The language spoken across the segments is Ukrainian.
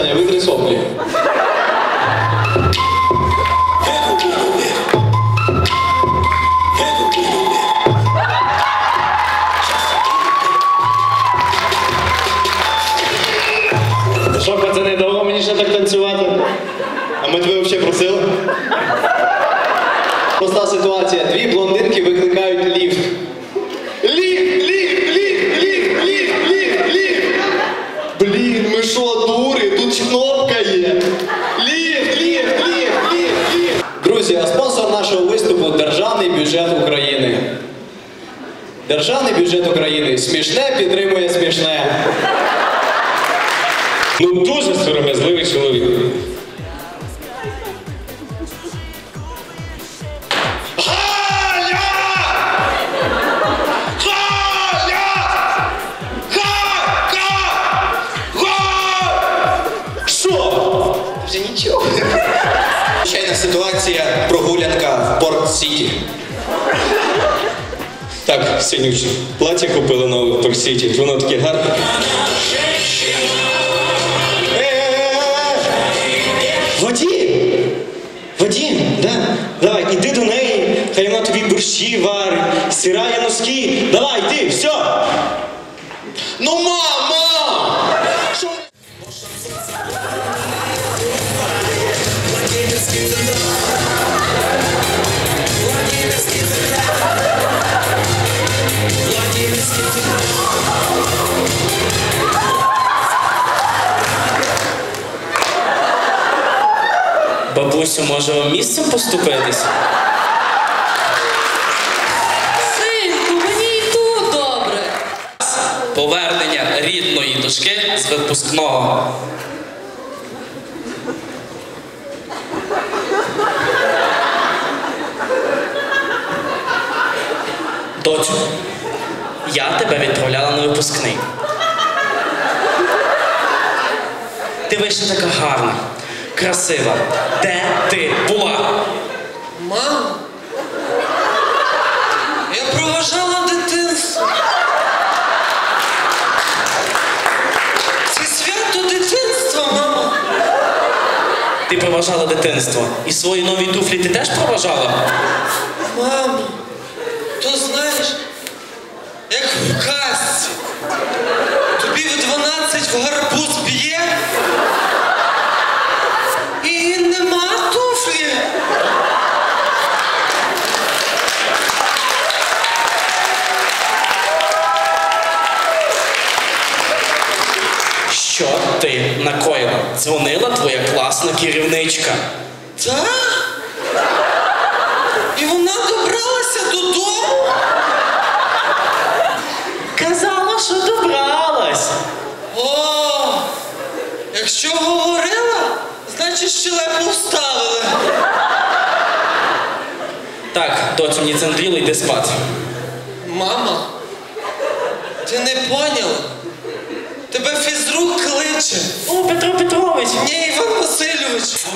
Саня, вытри сопли. Що, пацани, довго мені ще так танцювати? А ми тебе взагалі просили? Проста ситуація. Дві блондинки. Блін, ми що, дури? Тут кнопка є. Ліфт, ліфт, ліфт, ліфт, ліфт. Друзі, а спонсор нашого виступу Державний бюджет України. Державний бюджет України смішне підтримує смішне. Ну дуже сором'язливий чоловік. Звичайна ситуація прогулянка в Порт-Сіті. Так, синюч, плаття купили нове в Торсіті, воно таке гарне. Вадім! Вадім, да? Давай, іди до неї, хай вона борщі варить, стирає носки. Давай, йди, все! Ну, мама! Бабусю, може вам місцем поступитись? Синку, мені і тут добре. Повернення рідної дошки з випускного. Доцю, я тебе відправляла на випускний. Ти вийшла така гарна, красива. Де ти була? Мам, я проважала дитинство. Це свято дитинства, мама. Ти проважала дитинство. І свої нові туфлі ти теж проважала? Мамо, то знаєш, як в казці. Тобі в 12 в гарбуз б'є. І нема туфлі. Ти накоїла? Дзвонила твоя класна керівничка. Так? І вона добралася додому? Казала, що добралась. О, якщо говорила, значить щелепу вставили. Так, доцю, не цендріла, йди спати. Мама, ти не поняла? Тебе фізрук кличе. О, Петро Петрович! Ні, Іван Васильович.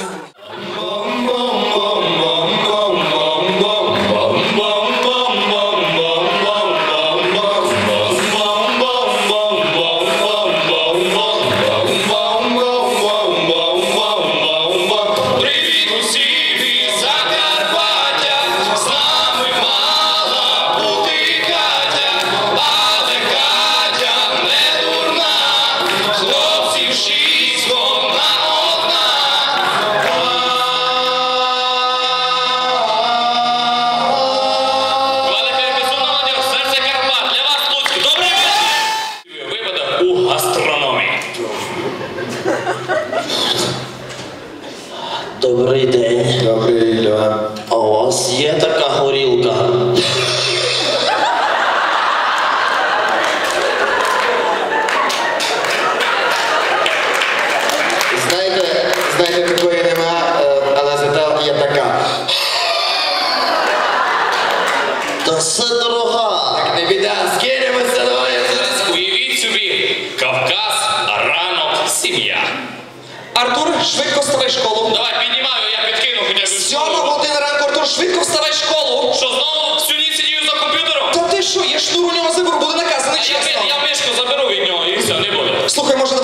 Артур, швидко вставай в школу. Давай піднімаю, я підкину хоча б. Сьома година ранку, Артур, швидко вставай в школу. Що знову всю ніч сидію за комп'ютером? Та ти що, я шнур у нього заберу, буде наказаний я, чесно. я мишку заберу від нього і все, не буде. Слухай, може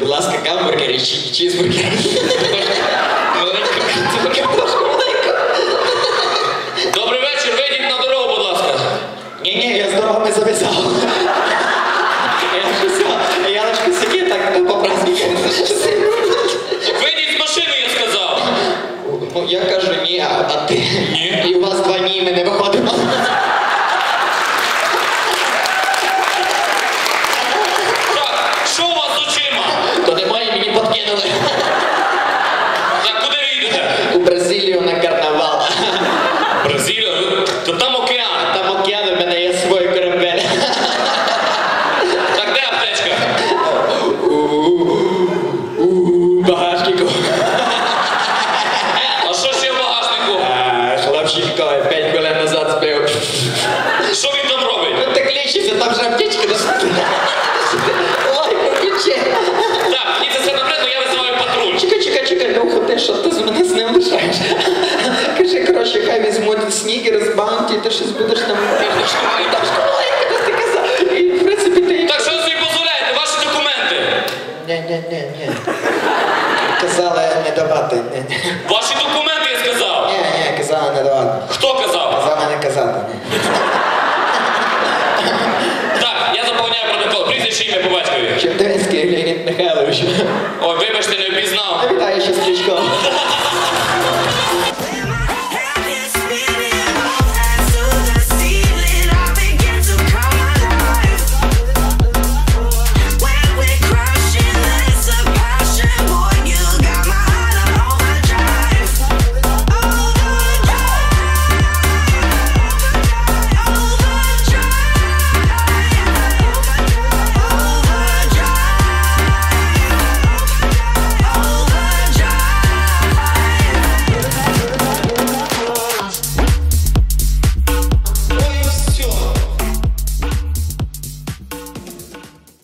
будь ласка, гамбургери, чи чізбургери. Добрий вечір, вийдіть на дорогу, будь ласка. Ні-ні, я з дорогами зав'язав. Я на косяки так по праздникам. Їдете? У Бразилію візьмуть снігер з баунті, ти щось будеш там там школа, як ти казав. І, в принципі, ти... Так що ви собі дозволяєте? Ваші документи. Ні, ні, ні, ні. Казали не давати. Ні, ні. Ваші документи, я сказав. Ні, ні, казали не давати. Хто казав? Казали не казати. Ні. Так, я заповняю протокол. Прізвище ім'я по батькові. Чертинський Леонід Михайлович. Ой, вибачте, не впізнав. Вітаю ще стрічком.